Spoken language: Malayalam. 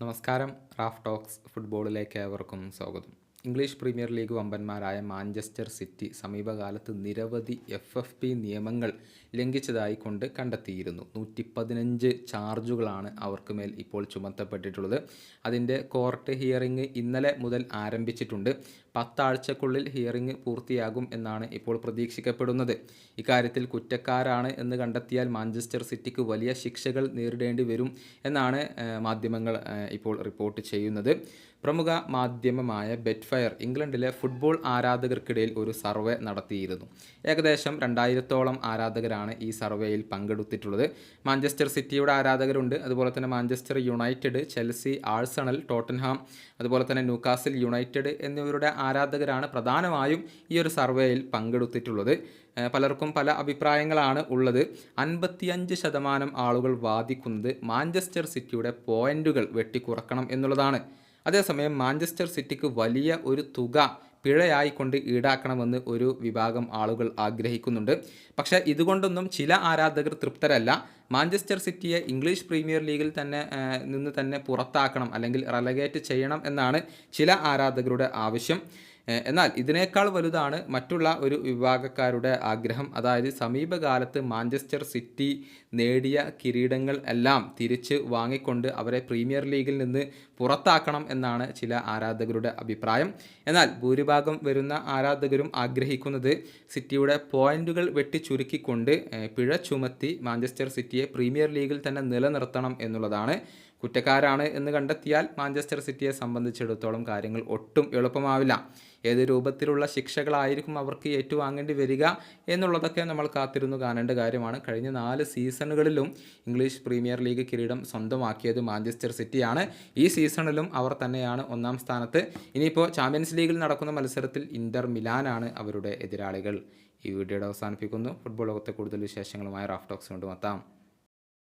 നമസ്കാരം റാഫ് ടോക്സ് ഫുട്ബോളിലേക്ക് ഏവർക്കും സ്വാഗതം. ഇംഗ്ലീഷ് പ്രീമിയർ ലീഗ് വമ്പന്മാരായ മാഞ്ചസ്റ്റർ സിറ്റി സമീപകാലത്ത് നിരവധി എഫ് എഫ് പി നിയമങ്ങൾ ലംഘിച്ചതായി കൊണ്ട് കണ്ടെത്തിയിരുന്നു. നൂറ്റി പതിനഞ്ച് ചാർജുകളാണ് അവർക്ക് മേൽ ഇപ്പോൾ ചുമത്തപ്പെട്ടിട്ടുള്ളത്. അതിന്റെ കോർട്ട് ഹിയറിംഗ് ഇന്നലെ മുതൽ ആരംഭിച്ചിട്ടുണ്ട്. പത്താഴ്ചക്കുള്ളിൽ ഹിയറിംഗ് പൂർത്തിയാകും എന്നാണ് ഇപ്പോൾ പ്രതീക്ഷിക്കപ്പെടുന്നത്. ഇക്കാര്യത്തിൽ കുറ്റക്കാരാണ് എന്ന് കണ്ടെത്തിയാൽ മാഞ്ചസ്റ്റർ സിറ്റിക്ക് വലിയ ശിക്ഷകൾ നേരിടേണ്ടി വരും എന്നാണ് മാധ്യമങ്ങൾ ഇപ്പോൾ റിപ്പോർട്ട് ചെയ്യുന്നത്. പ്രമുഖ മാധ്യമമായ ബെറ്റ്ഫയർ ഇംഗ്ലണ്ടിലെ ഫുട്ബോൾ ആരാധകർക്കിടയിൽ ഒരു സർവേ നടത്തിയിരുന്നു. ഏകദേശം രണ്ടായിരത്തോളം ആരാധകരാണ് ഈ സർവേയിൽ പങ്കെടുത്തിട്ടുള്ളത്. മാഞ്ചസ്റ്റർ സിറ്റിയുടെ ആരാധകരുണ്ട് അതുപോലെ തന്നെ Manchester United Chelsea Arsenal Tottenham അതുപോലെ തന്നെ ന്യൂകാസിൽ യുണൈറ്റഡ് എന്നിവരുടെ ആരാധകരാണ് പ്രധാനമായും ഈ ഒരു സർവേയിൽ പങ്കെടുത്തിട്ടുള്ളത്. പലർക്കും പല അഭിപ്രായങ്ങളാണ് ഉള്ളത്. അൻപത്തിയഞ്ച് ശതമാനം ആളുകൾ വാദിക്കുന്നത് മാഞ്ചസ്റ്റർ സിറ്റിയുടെ പോയിന്റുകൾ വെട്ടിക്കുറക്കണം എന്നുള്ളതാണ്. അതേസമയം മാഞ്ചസ്റ്റർ സിറ്റിക്ക് വലിയ ഒരു തുക പിഴയായിക്കൊണ്ട് ഈടാക്കണമെന്ന് ഒരു വിഭാഗം ആളുകൾ ആഗ്രഹിക്കുന്നുണ്ട്. പക്ഷേ ഇതുകൊണ്ടൊന്നും ചില ആരാധകർ തൃപ്തരല്ല. മാഞ്ചസ്റ്റർ സിറ്റിയെ ഇംഗ്ലീഷ് പ്രീമിയർ ലീഗിൽ തന്നെ നിന്ന് തന്നെ പുറത്താക്കണം അല്ലെങ്കിൽ റെലഗേറ്റ് ചെയ്യണം എന്നാണ് ചില ആരാധകരുടെ ആവശ്യം. എന്നാൽ ഇതിനേക്കാൾ വലുതാണ് മറ്റുള്ള ഒരു വിഭാഗക്കാരുടെ ആഗ്രഹം. അതായത് സമീപകാലത്ത് മാഞ്ചസ്റ്റർ സിറ്റി നേടിയ കിരീടങ്ങൾ എല്ലാം തിരിച്ച് വാങ്ങിക്കൊണ്ട് അവരെ പ്രീമിയർ ലീഗിൽ നിന്ന് പുറത്താക്കണം എന്നാണ് ചില ആരാധകരുടെ അഭിപ്രായം. എന്നാൽ ഭൂരിഭാഗം വരുന്ന ആരാധകരും ആഗ്രഹിക്കുന്നത് സിറ്റിയുടെ പോയിന്റുകൾ വെട്ടി ചുരുക്കിക്കൊണ്ട് പിഴ ചുമത്തി മാഞ്ചസ്റ്റർ സിറ്റിയെ പ്രീമിയർ ലീഗിൽ തന്നെ നിലനിർത്തണം എന്നുള്ളതാണ്. കുറ്റക്കാരാണ് എന്ന് കണ്ടെത്തിയാൽ മാഞ്ചസ്റ്റർ സിറ്റിയെ സംബന്ധിച്ചിടത്തോളം കാര്യങ്ങൾ ഒട്ടും എളുപ്പമാവില്ല. ഏത് രൂപത്തിലുള്ള ശിക്ഷകളായിരിക്കും അവർക്ക് ഏറ്റുവാങ്ങേണ്ടി വരിക എന്നുള്ളതൊക്കെ നമ്മൾ കാത്തിരുന്നു കാണേണ്ട കാര്യമാണ്. കഴിഞ്ഞ നാല് സീസണുകളിലും ഇംഗ്ലീഷ് പ്രീമിയർ ലീഗ് കിരീടം സ്വന്തമാക്കിയത് മാഞ്ചസ്റ്റർ സിറ്റിയാണ്. ഈ സീസണിലും അവർ തന്നെയാണ് ഒന്നാം സ്ഥാനത്ത്. ഇനിയിപ്പോൾ ചാമ്പ്യൻസ് ലീഗിൽ നടക്കുന്ന മത്സരത്തിൽ ഇന്റർ മിലാനാണ് അവരുടെ എതിരാളികൾ. ഈ വീഡിയോയുടെ അവസാനിപ്പിക്കുന്നു. ഫുട്ബോൾ ലോകത്തെ കൂടുതൽ വിശേഷങ്ങളുമായി റാഫ് ടോക്സ് കൊണ്ടുമെത്താം.